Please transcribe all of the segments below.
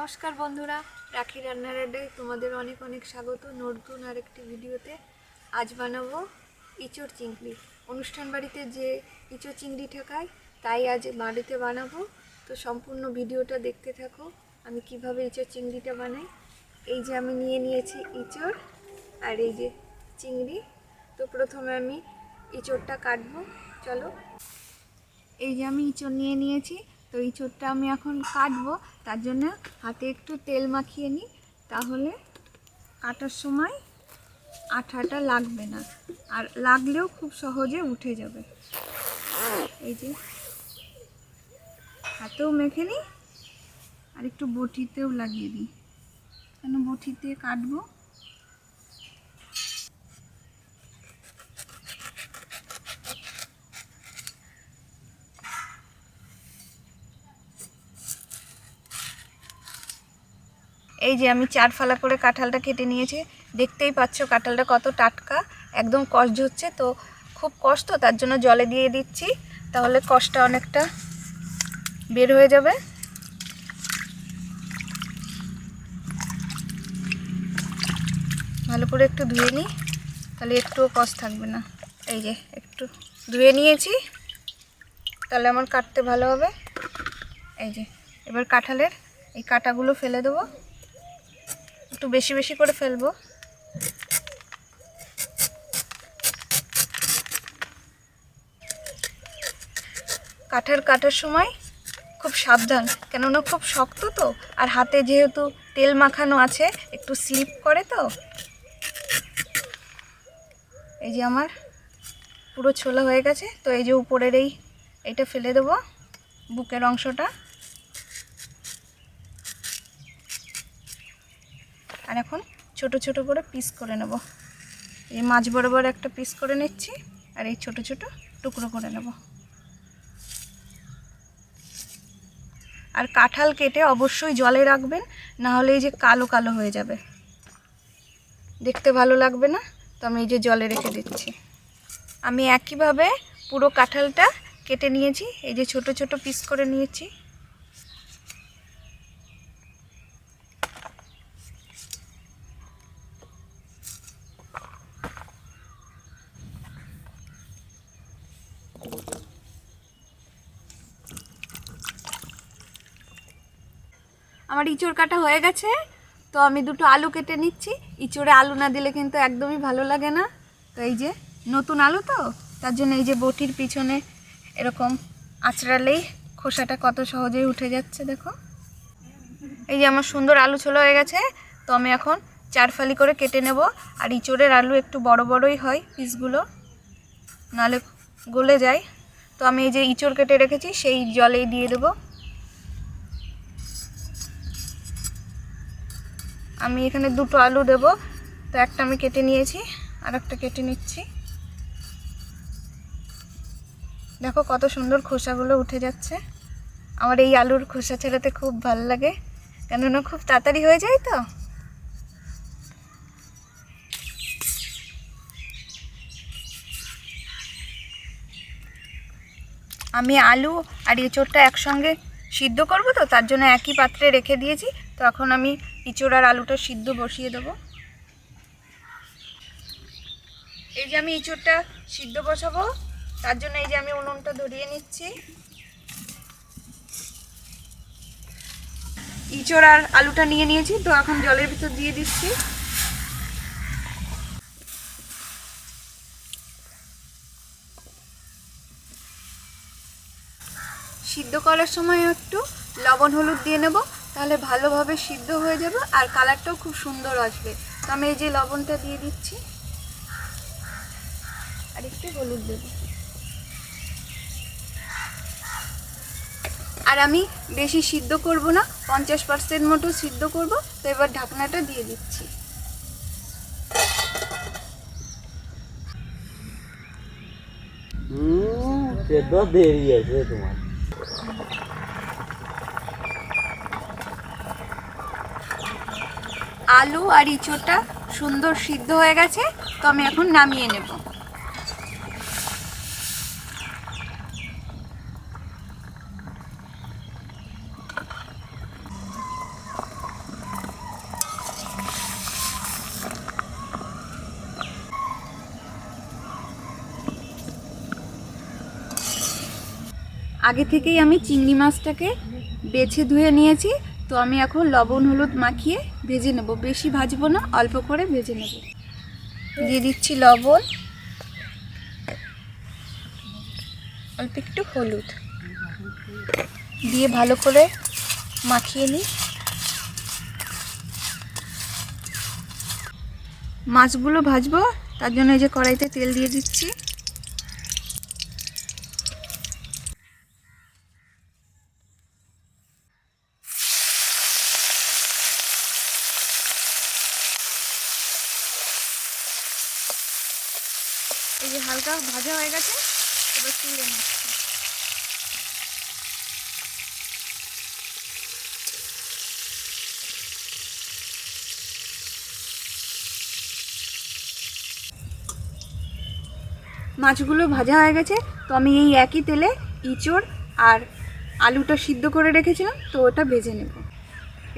নমস্কার বন্ধুরা, রাখি রান্নারাডে তোমাদের অনেক অনেক স্বাগত নতুন আরেকটি ভিডিওতে। আজ বানাবো ইঁচড় চিংড়ি। অনুষ্ঠান বাড়িতে যে ইঁচড় চিংড়ি ঠেকায়, তাই আজ বাড়িতে বানাবো। তো সম্পূর্ণ ভিডিওটা দেখতে থাকো, আমি কীভাবে ইঁচড় চিংড়িটা বানাই। এই যে আমি নিয়ে নিয়েছি ইঁচড় আর এই যে চিংড়ি। তো প্রথমে আমি ইঁচড়টা কাটবো, চলো। এই যে আমি ইঁচড় নিয়ে নিয়েছি তো ইঁচড়টা আমি এখন কাটবো। তার জন্য হাতে একটু তেল মাখিয়ে নিই। তাহলে কাটার সময় আঠাটা লাগবে না। আর লাগলেও খুব সহজে উঠে যাবে। এই যে হাতেও মেখে নিই, আর একটু বটিতেও লাগিয়ে দিই। কেন বটিতে কাটবো? এই যে আমি চার ফালা করে কাঁঠালটা কেটে নিয়েছি, দেখতেই পাচ্ছ কাঁঠালটা কত টাটকা, একদম কষ্ট হচ্ছে তো খুব কষ্ট তার জন্য জলে দিয়ে দিচ্ছি, তাহলে কষ্টটা অনেকটা বের হয়ে যাবে। ভালো করে একটু ধুয়ে নিই, তাহলে একটুও কষ্ট থাকবে না। এই যে একটু ধুয়ে নিয়েছি, তাহলে আমার কাটতে ভালো হবে। এই যে, এবার কাঁঠালের এই কাঁটাগুলো ফেলে দেবো। একটু বেশি বেশি করে ফেলব। কাঠার কাটার সময় খুব সাবধান, কেননা খুব শক্ত তো, আর হাতে যেহেতু তেল মাখানো আছে, একটু স্লিপ করে তো। এই যে আমার পুরো ছোলা হয়ে গেছে, তো এই যে উপরের এই এটা ফেলে দেবো, বুকের অংশটা। আর এখন ছোট ছোট করে পিস করে নেব। এই মাছ বরাবর একটা পিস করে নিচ্ছি আর এই ছোট ছোট টুকরো করে নেব। আর কাঁঠাল কেটে অবশ্যই জলে রাখবেন, না হলে এই যে কালো কালো হয়ে যাবে। দেখতে ভালো লাগবে না? তো আমি এই যে জলে রেখে দিচ্ছি। আমি একইভাবে পুরো কাঁঠালটা কেটে নিয়েছি, এই যে ছোট ছোট পিস করে নিয়েছি। আমার ইঁচড় কাটা হয়ে গেছে, তো আমি দুটো আলু কেটে নিচ্ছি। ইঁচড়ে আলু না দিলে কিন্তু একদমই ভালো লাগে না। তো এই যে নতুন আলু তো, তার জন্য এই যে বটির পিছনে এরকম আঁচড়ালেই খোসাটা কত সহজেই উঠে যাচ্ছে, দেখো। এই যে আমার সুন্দর আলু ছোলা হয়ে গেছে, তো আমি এখন চার ফালি করে কেটে নেব। আর ইঁচড়ের আলু একটু বড় বড়ই হয় পিসগুলো নাহলে গলে যায়। তো আমি এই যে ইঁচড় কেটে রেখেছি, সেই জলেই দিয়ে দেবো। আমি এখানে দুটো আলু দেব। তো একটা আমি কেটে নিয়েছি আর একটা কেটে নিচ্ছি। দেখো কত সুন্দর খোসাগুলো উঠে যাচ্ছে। আমার এই আলুর খোসা ছেড়াতে খুব ভালো লাগে। কেননা খুব তাড়াতাড়ি হয়ে যায় তো। আমি আলু আর এঁচোড়টা একসঙ্গে সিদ্ধ করব তো, তার জন্য একই পাত্রে রেখে দিয়েছি। তো এখন আমি ইঁচড় আর আলুটা সিদ্ধ বসিয়ে দেবো। এই যে আমি ইঁচড়টা সিদ্ধ বসাবো, তার জন্য এই যে আমি উনুনটা ধরিয়ে নিচ্ছি। ইঁচড় আর আলুটা নিয়ে নিয়েছি, তো এখন জলের ভিতর দিয়ে দিচ্ছি। সিদ্ধ করার সময় একটু লবণ হলুদ দিয়ে নেব। তাহলে ভালোভাবে সিদ্ধ হয়ে যাবে আর কালারটাও খুব সুন্দর আসবে। তো আমি এই যে লবণটা দিয়ে দিচ্ছি। আর একটু হলুদ দেব। আর আমি বেশি সিদ্ধ করব না, পঞ্চাশ পার্সেন্ট মতো সিদ্ধ করব। তো এবার ঢাকনাটা দিয়ে দিচ্ছি। দেরি আছে তোমার। আলু আর ইচোটা সুন্দর সিদ্ধ হয়ে গেছে, তো আমি এখন নামিয়ে নেব। আগে থেকেই আমি চিংড়ি মাছটাকে বেছে ধুয়ে নিয়েছি, তো আমি এখন লবণ, হলুদ মাখিয়ে ভেজে নেব। বেশি ভাজবো না, অল্প করে ভেজে নেব। দিয়ে দিচ্ছি লবণ। অল্প একটু হলুদ। দিয়ে ভালো করে মাখিয়ে নিই। মাছগুলো ভাজবো, তার জন্য এই যে কড়াইতে তেল দিয়ে দিচ্ছি। এই যে হালকা ভাজা হয়ে গেছে, এবার তুলে নিচ্ছি। মাছগুলো ভাজা হয়ে গেছে, তো আমি এই একই তেলে ইঁচড় আর আলুটা সিদ্ধ করে রেখেছিলাম, তো ওটা ভেজে নেব।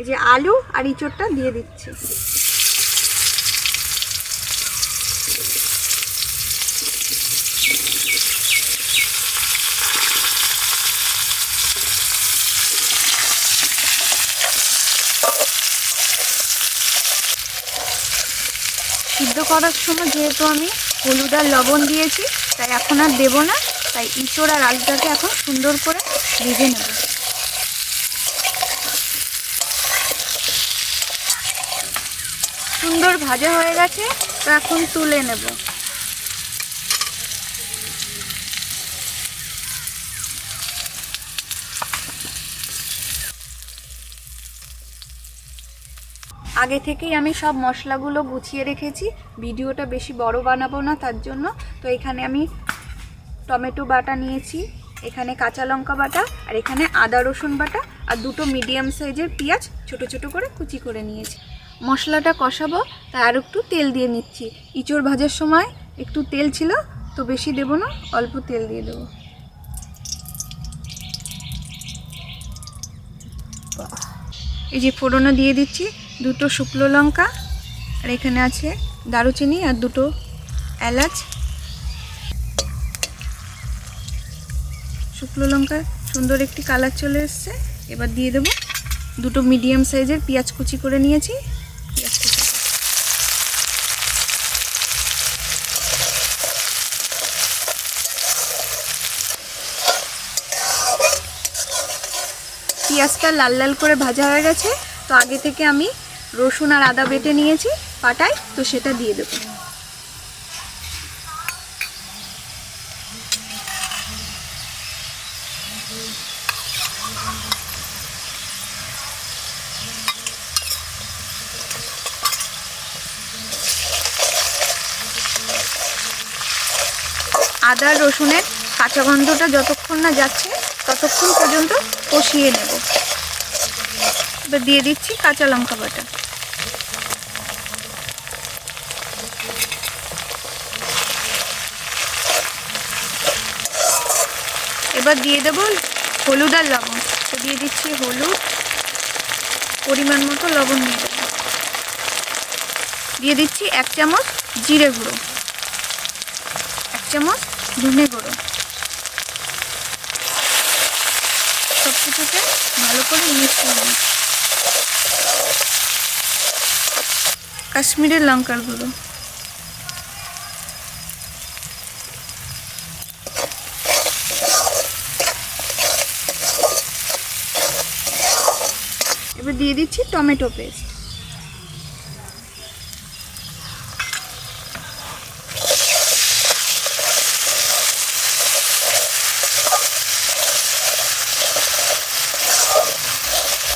এই যে আলু আর ইঁচড়টা দিয়ে দিচ্ছি। সিদ্ধ করার সময় যেহেতু আমি হলুদ আর লবণ দিয়েছি, তাই এখন আর দেবো না। তাই ইঁচড় আর আলুটাকে এখন সুন্দর করে ভেজে নেব। সুন্দর ভাজা হয়ে গেছে, তো এখন তুলে নেব। আগে থেকেই আমি সব মশলাগুলো গুছিয়ে রেখেছি। ভিডিওটা বেশি বড় বানাবো না তার জন্য। তো এখানে আমি টমেটো বাটা নিয়েছি, এখানে কাঁচা লঙ্কা বাটা, আর এখানে আদা রসুন বাটা, আর দুটো মিডিয়াম সাইজের পেঁয়াজ ছোট ছোট করে কুচি করে নিয়েছি। মশলাটা কষাবো, তাই আর একটু তেল দিয়ে নিচ্ছি। ইঁচড় ভাজার সময় একটু তেল ছিল, তো বেশি দেবো না, অল্প তেল দিয়ে দেবো। এই যে ফোড়নো দিয়ে দিচ্ছি দুটো শুকনো লঙ্কা, আর এখানে আছে দারুচিনি আর দুটো এলাচ। শুকনো লঙ্কা সুন্দর একটি কালার চলে এসছে। এবার দিয়ে দেবো দুটো মিডিয়াম সাইজের পেঁয়াজ কুচি করে নিয়েছি। পেঁয়াজ পেঁয়াজটা লাল লাল করে ভাজা হয়ে গেছে। তো আগে থেকে আমি রসুন আর আদা বেটে নিয়েছি, পাটায়, তো সেটা দিয়ে দেবো। আদা, রসুনের কাঁচা গন্ধটা যতক্ষণ না যাচ্ছে, ততক্ষণ পর্যন্ত কষিয়ে নেব। এবার দিয়ে দিচ্ছি কাঁচা লঙ্কা বাটা। এবার দিয়ে দেব হলুদ আর লবণ। তো দিয়ে দিচ্ছি হলুদ। পরিমাণ মতো লবণ দিয়ে দেবো। দিয়ে দিচ্ছি এক চামচ জিরে গুঁড়ো। এক চামচ ধনে গুঁড়ো। সব কিছুকে ভালো করে মিশিয়ে নিই কাশ্মীরের লঙ্কার গুঁড়ো এবার দিয়ে দিচ্ছি টমেটো পেস্ট।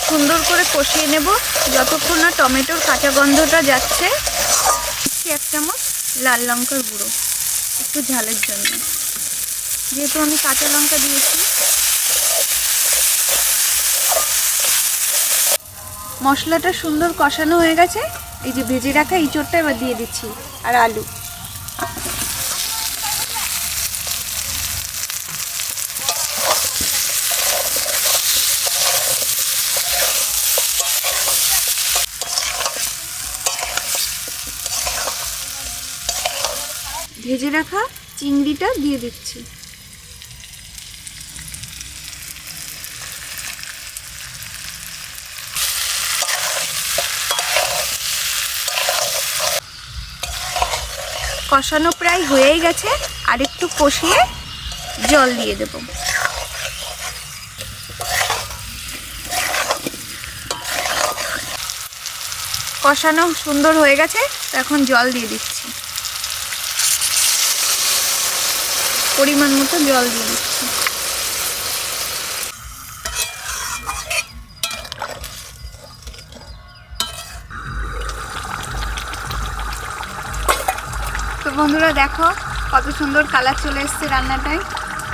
সুন্দর করে কষিয়ে নেব, যতক্ষণ না টমেটোর কাঁচা গন্ধটা যাচ্ছে। এক চামচ লাল লঙ্কার গুঁড়ো, একটু ঝালের জন্য। যেহেতু আমি কাঁচা লঙ্কা দিয়েছি মশলাটা সুন্দর কষানো হয়ে গেছে। এই যে ভেজে রাখা ইঁচড়টা এবার দিয়ে দিচ্ছি, আর আলু। ভেজে রাখা চিংড়িটা দিয়ে দিচ্ছি। কষানো প্রায় হয়েই গেছে, আর একটু কষিয়ে জল দিয়ে দেব। কষানো সুন্দর হয়ে গেছে এখন জল দিয়ে দিচ্ছি। পরিমাণ মতো জল দিয়ে দিচ্ছি। বন্ধুরা দেখো, কত সুন্দর কালার চলে এসছে রান্নাটায়।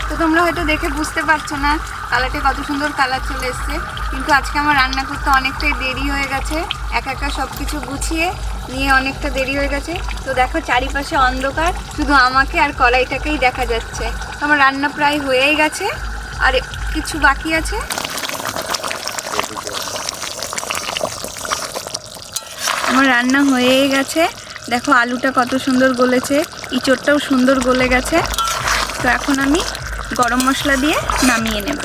তো তোমরা হয়তো দেখে বুঝতে পারছ না কালারটা কত সুন্দর কালার চলে এসছে। কিন্তু আজকে আমার রান্না করতে অনেকটাই দেরি হয়ে গেছে। একা একা সব কিছু গুছিয়ে নিয়ে অনেকটা দেরি হয়ে গেছে। তো দেখো, চারিপাশে অন্ধকার, শুধু আমাকে আর কড়াইটাকেই দেখা যাচ্ছে। আমার রান্না প্রায় হয়েই গেছে। আর কিছু বাকি আছে? আমার রান্না হয়েই গেছে। দেখো আলুটা কত সুন্দর গলেছে, ইঁচড়টাও সুন্দর গলে গেছে। তো এখন আমি গরম মশলা দিয়ে নামিয়ে নেব।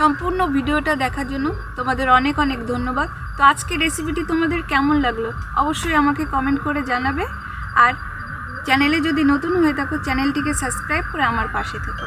সম্পূর্ণ ভিডিওটা দেখার জন্য তোমাদের অনেক অনেক ধন্যবাদ। তো আজকে রেসিপিটি তোমাদের কেমন লাগল অবশ্যই আমাকে কমেন্ট করে জানাবে। আর চ্যানেলে যদি নতুন হয়ে থাকো চ্যানেলটিকে সাবস্ক্রাইব করে আমার পাশে থেকো।